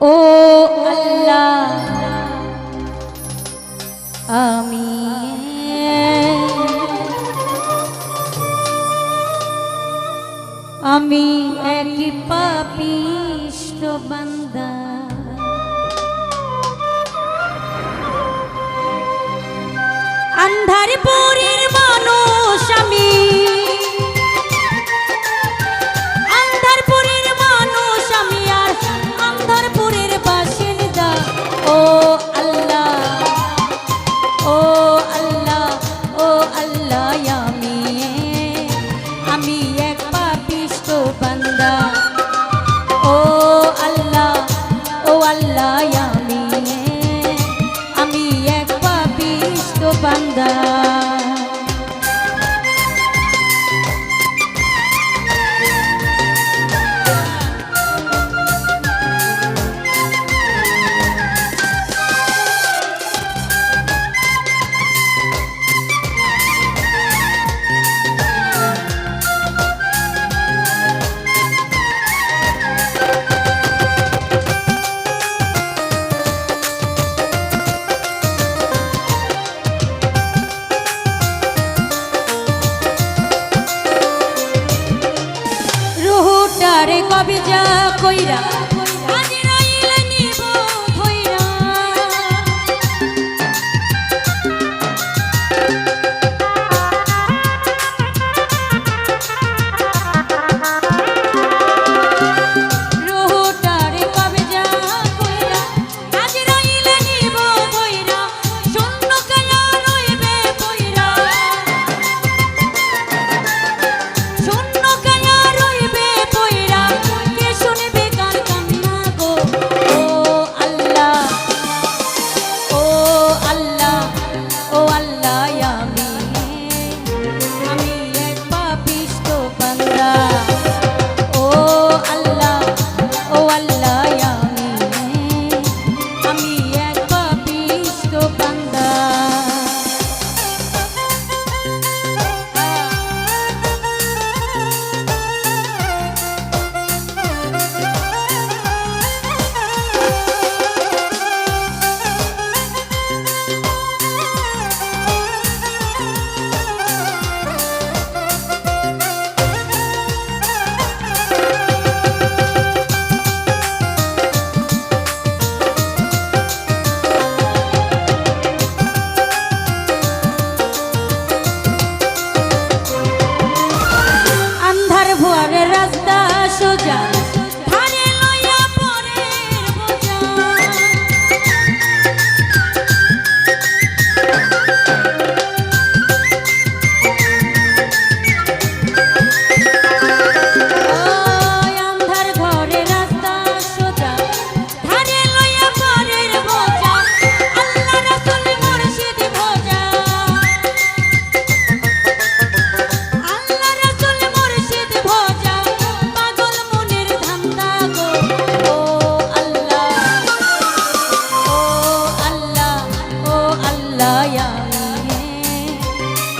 ও আল্লাহ আমি আমি এক পাপিষ্ট বান্দা। আন্ধার পরে Oh. আরে কবে যা কইরা বান্দায় আমি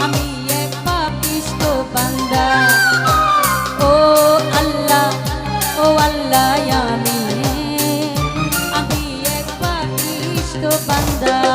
আমি এক পাপিষ্ট বান্দা। ও আল্লাহ ও আল্লাহ আমি আমি এক বান্দা।